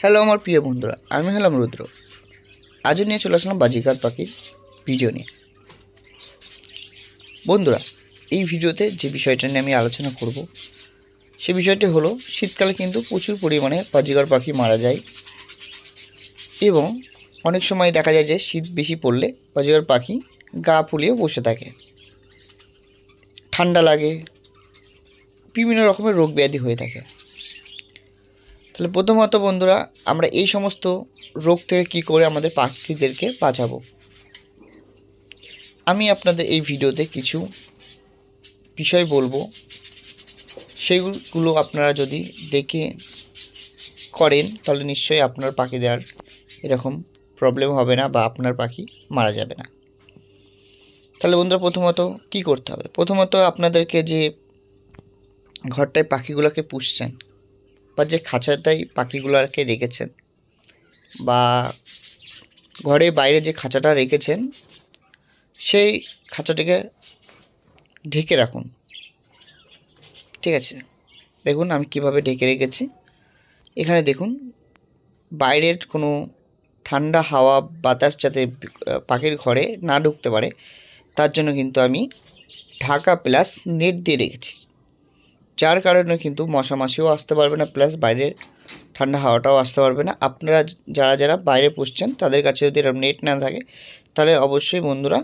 Hello আমার প্রিয় বন্ধুরা, আমি হলাম রুদ্র। আজও নিয়ে চলে আসলাম বাজিকার পাখির ভিডিও নিয়ে। বন্ধুরা, এই ভিডিওতে যে বিষয়টা নিয়ে আমি আলোচনা করব, সে বিষয়টি হলো, শীতকালে কিন্তু প্রচুর পরিমাণে বাজিকার পাখি মারা যায় এবং অনেক সময় দেখা যায় যে শীত বেশি পড়লে বাজিকার পাখি গা ফুলিয়ে বসে থাকে। ঠান্ডা লাগে, বিভিন্ন রকমের রোগ ব্যাধি হয়ে থাকে। তাহলে প্রথমত বন্ধুরা, আমরা এই সমস্ত রোগ থেকে কী করে আমাদের পাখিদেরকে বাঁচাবো? আমি আপনাদের এই ভিডিওতে কিছু বিষয় বলব। সেইগুলো আপনারা যদি দেখে করেন, তাহলে নিশ্চয়ই আপনার পাখিদের আর এরকম প্রবলেম হবে না বা আপনার পাখি মারা যাবে না। তাহলে বন্ধুরা, প্রথমত কি করতে হবে? প্রথমত আপনাদেরকে যে ঘরটায় পাখিগুলোকে পুষছেন বা যে খাঁচাটাই পাখিগুলোকে রেখেছেন বা ঘরে বাইরে যে খাঁচাটা রেখেছেন, সেই খাঁচাটিকে ঢেকে রাখুন। ঠিক আছে? দেখুন আমি কীভাবে ঢেকে রেখেছি। এখানে দেখুন, বাইরের কোনো ঠান্ডা হাওয়া, বাতাস যাতে পাখির ঘরে না ঢুকতে পারে, তার জন্য কিন্তু আমি ঢাকা প্লাস নেট দিয়ে রেখেছি। যার কারণে কিন্তু মশা মাছিও আসতে পারবে না প্লাস বাইরের ঠান্ডা হাওয়াটাও আসতে পারবে না। আপনারা যারা যারা বাইরে পুষছেন, তাদের কাছে যদি এরকম নেট না থাকে, তাহলে অবশ্যই বন্ধুরা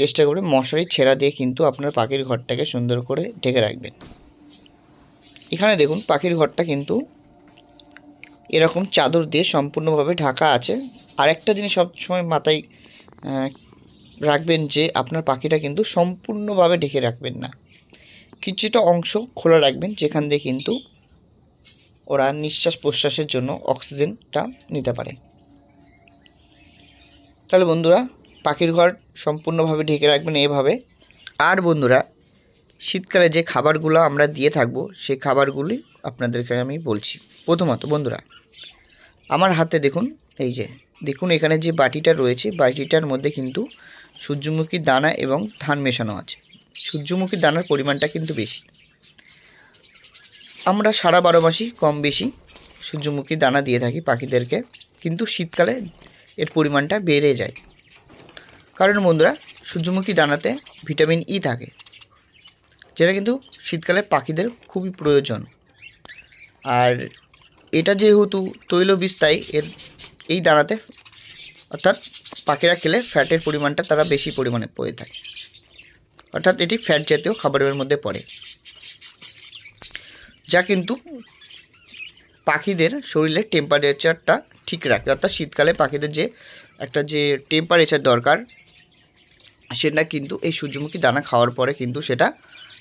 চেষ্টা করে মশারি ছেঁড়া দিয়ে কিন্তু আপনার পাখির ঘরটাকে সুন্দর করে ঢেকে রাখবেন। এখানে দেখুন, পাখির ঘরটা কিন্তু এরকম চাদর দিয়ে সম্পূর্ণভাবে ঢাকা আছে। আর একটা জিনিস সবসময় মাথায় রাখবেন যে, আপনার পাখিটা কিন্তু সম্পূর্ণভাবে ঢেকে রাখবেন না। কিছুটা অংশ খোলা রাখবেন, যেখান দিয়ে কিন্তু ওরা নিঃশ্বাস প্রশ্বাসের জন্য অক্সিজেনটা নিতে পারে। তাহলে বন্ধুরা, পাখির ঘর সম্পূর্ণভাবে ঢেকে রাখবেন এভাবে। আর বন্ধুরা, শীতকালে যে খাবারগুলো আমরা দিয়ে থাকব, সেই খাবারগুলি আপনাদেরকে আমি বলছি। প্রথমত বন্ধুরা, আমার হাতে দেখুন, এই যে, দেখুন এখানে যে বাটিটা রয়েছে, বাটিটার মধ্যে কিন্তু সূর্যমুখী দানা এবং ধান মেশানো আছে। সূর্যমুখী দানার পরিমাণটা কিন্তু বেশি। আমরা সারা বারো মাসই কম বেশি সূর্যমুখী দানা দিয়ে থাকি পাখিদেরকে, কিন্তু শীতকালে এর পরিমাণটা বেড়ে যায়। কারণ বন্ধুরা, সূর্যমুখী দানাতে ভিটামিন ই থাকে, যেটা কিন্তু শীতকালে পাখিদের খুবই প্রয়োজন। আর এটা যেহেতু তৈলবীজ, তাই এর এই দানাতে অর্থাৎ পাখিরা খেলে ফ্যাটের পরিমাণটা তারা বেশি পরিমাণে পড়ে থাকে। অর্থাৎ এটি ফ্যাট জাতীয় খাবারের মধ্যে পড়ে। যা কিন্তু পাখিদের শরীরের টেম্পারেচারটা ঠিক রাখে। অর্থাৎ শীতকালে পাখিদের যে একটা যে টেম্পারেচার দরকার, সেটা কিন্তু এই সূর্যমুখী দানা খাওয়ার পরে কিন্তু সেটা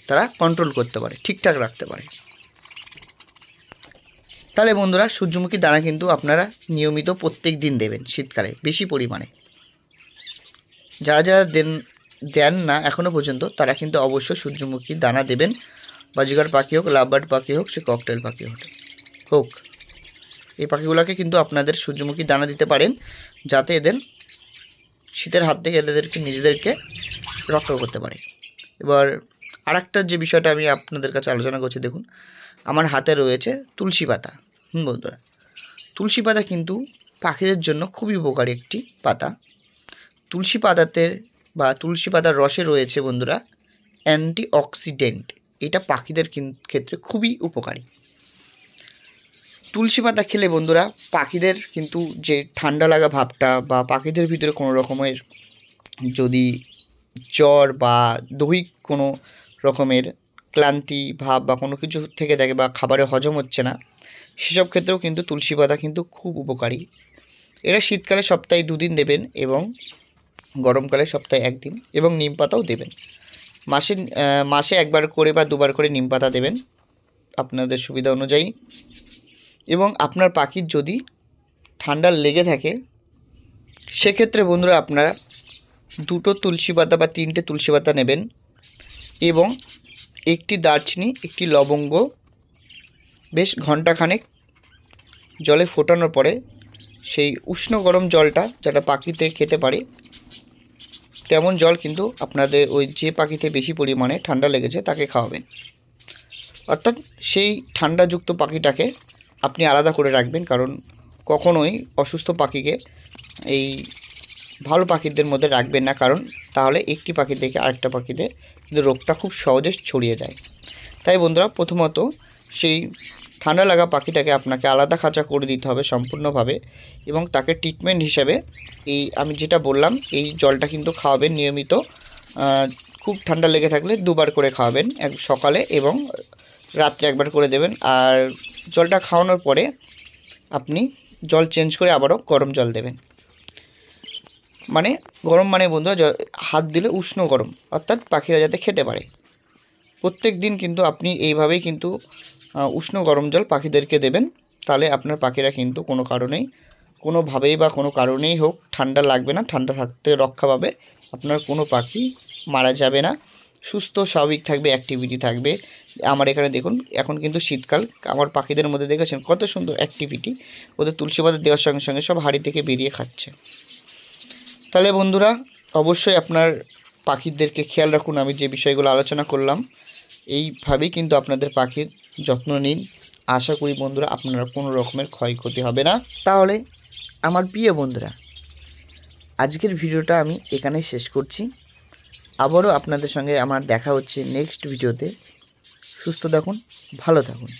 তারা কন্ট্রোল করতে পারে, ঠিকঠাক রাখতে পারে। তাহলে বন্ধুরা, সূর্যমুখী দানা কিন্তু আপনারা নিয়মিত প্রত্যেক দিন দেবেন শীতকালে, বেশি পরিমাণে। যারা যারা দেন দেন না এখনও পর্যন্ত, তারা কিন্তু অবশ্যই সূর্যমুখী দানা দেবেন। বাজিগার পাখি হোক, লাভবার্ড পাখি হোক, সে ককটেল পাখি হোক হোক। এই পাখিগুলোকে কিন্তু আপনাদের সূর্যমুখী দানা দিতে পারেন, যাতে এদের শীতের হাত থেকে এদেরকে, নিজেদেরকে রক্ষা করতে পারে। এবার আরেকটা যে বিষয়টা আমি আপনাদের কাছে আলোচনা করছি, দেখুন, আমার হাতে রয়েছে তুলসী পাতা। হুম বন্ধুরা, তুলসী পাতা কিন্তু পাখিদের জন্য খুবই উপকারী একটি পাতা। তুলসী পাতাতে বা তুলসী পাতার রসে রয়েছে বন্ধুরা অ্যান্টি অক্সিডেন্ট এটা পাখিদের ক্ষেত্রে খুবই উপকারী। তুলসী পাতা খেলে বন্ধুরা, পাখিদের কিন্তু যে ঠান্ডা লাগা ভাবটা বা পাখিদের ভিতরে কোনো রকমের যদি জ্বর বা দৈহিক কোনো রকমের ক্লান্তি ভাব বা কোনো কিছু থেকে থাকে বা খাবারে হজম হচ্ছে না, সেসব ক্ষেত্রেও কিন্তু তুলসী পাতা কিন্তু খুব উপকারী। এটা শীতকালে সপ্তাহে দুদিন দেবেন এবং গরমকালে সপ্তাহে একদিন এবং নিম পাতাও দেবেন। মাসে মাসে একবার করে বা দুবার করে নিম পাতা দেবেন আপনাদের সুবিধা অনুযায়ী। এবং আপনার পাখির যদি ঠান্ডা লেগে থাকে, সেক্ষেত্রে বন্ধুরা আপনারা দুটো তুলসী পাতা বা তিনটে তুলসী পাতা নেবেন এবং একটি দারচিনি, একটি লবঙ্গ, বেশ ঘন্টাখানেক জলে ফোটানোর পরে সেই উষ্ণ গরম জলটা, যেটা পাখিতে খেতে পারে তেমন জল কিন্তু আপনাদের ওই যে পাখিতে বেশি পরিমাণে ঠান্ডা লেগেছে, তাকে খাওয়াবেন। অর্থাৎ সেই ঠান্ডাযুক্ত পাখিটাকে আপনি আলাদা করে রাখবেন, কারণ কখনোই অসুস্থ পাখিকে এই ভালো পাখিদের মধ্যে রাখবেন না, কারণ তাহলে একটি পাখি থেকে আরেকটা পাখিতে কিন্তু রোগটা খুব সহজে ছড়িয়ে যায়। তাই বন্ধুরা, প্রথমত সেই ঠান্ডা লাগা পাখিটাকে আপনাকে আলাদা খাঁচা করে দিতে হবে সম্পূর্ণভাবে এবং তাকে ট্রিটমেন্ট হিসাবে এই আমি যেটা বললাম, এই জলটা কিন্তু খাওয়াবেন নিয়মিত। খুব ঠান্ডা লেগে থাকলে দুবার করে খাওয়াবেন, এক সকালে এবং রাত্রে একবার করে দেবেন। আর জলটা খাওয়ানোর পরে আপনি জল চেঞ্জ করে আবারও গরম জল দেবেন। মানে গরম মানে বন্ধুরা হাত দিলে উষ্ণ গরম, অর্থাৎ পাখিরা যাতে খেতে পারে। প্রত্যেক দিন কিন্তু আপনি এইভাবেই কিন্তু উষ্ণ গরম জল পাখিদেরকে দেবেন। তাহলে আপনার পাখিরা কিন্তু কোনো কারণেই, কোনোভাবেই বা কোনো কারণেই হোক ঠান্ডা লাগবে না, ঠান্ডা থাকতে রক্ষা পাবে। আপনার কোনো পাখি মারা যাবে না। সুস্থ, স্বাভাবিক থাকবে অ্যাক্টিভিটি থাকবে। আমার এখানে দেখুন, এখন কিন্তু শীতকাল। আমার পাখিদের মধ্যে দেখেছেন কত সুন্দর অ্যাক্টিভিটি ওদের তুলসী পাতা দেওয়ার সঙ্গে সঙ্গে সব হাড়ি থেকে বেরিয়ে খাচ্ছে। তাহলে বন্ধুরা, অবশ্যই আপনার পাখিদেরকে খেয়াল রাখুন, আমি যে বিষয়গুলো আলোচনা করলাম, এইভাবেই কিন্তু আপনাদের পাখির যত্ন নিন। আশা করি বন্ধুরা আপনারা কোনো রকমের ক্ষয়ক্ষতি হবে না। তাহলে আমার প্রিয় বন্ধুরা, আজকের ভিডিওটা আমি এখানেই শেষ করছি। আবারও আপনাদের সঙ্গে আমার দেখা হচ্ছে নেক্সট ভিডিওতে। সুস্থ থাকুন, ভালো থাকুন।